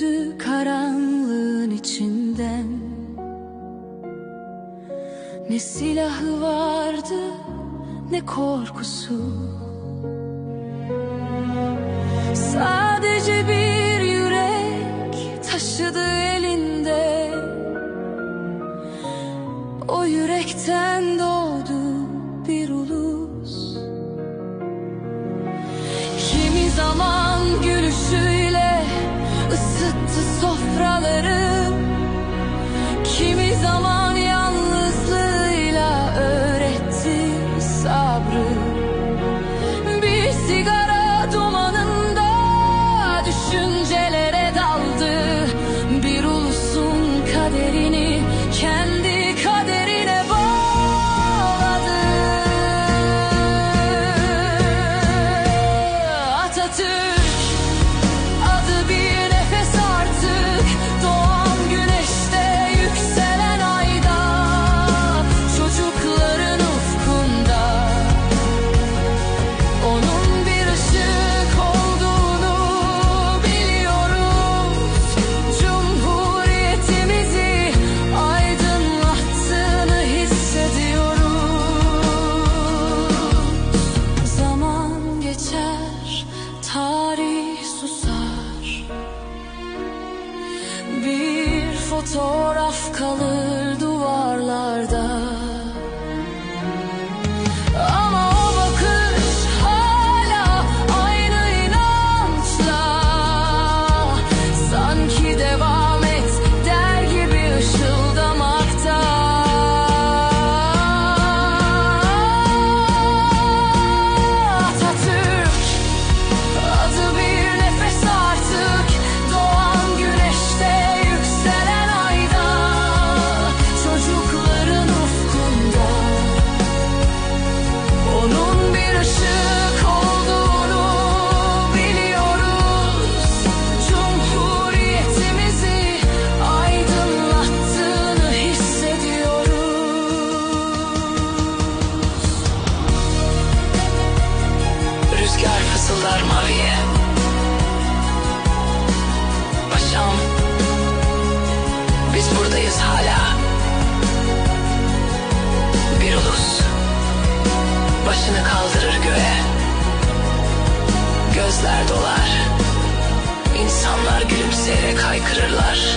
yürüdü karanlığın içinden. Ne silahı vardı ne korkusu. Sadece bir yürek taşıdı elinde. O yürekten doğdu bir ulus. Kimi zaman fotoğraf kalır. başını kaldırır göğe. Gözler dolar, insanlar gülümseyerek haykırırlar.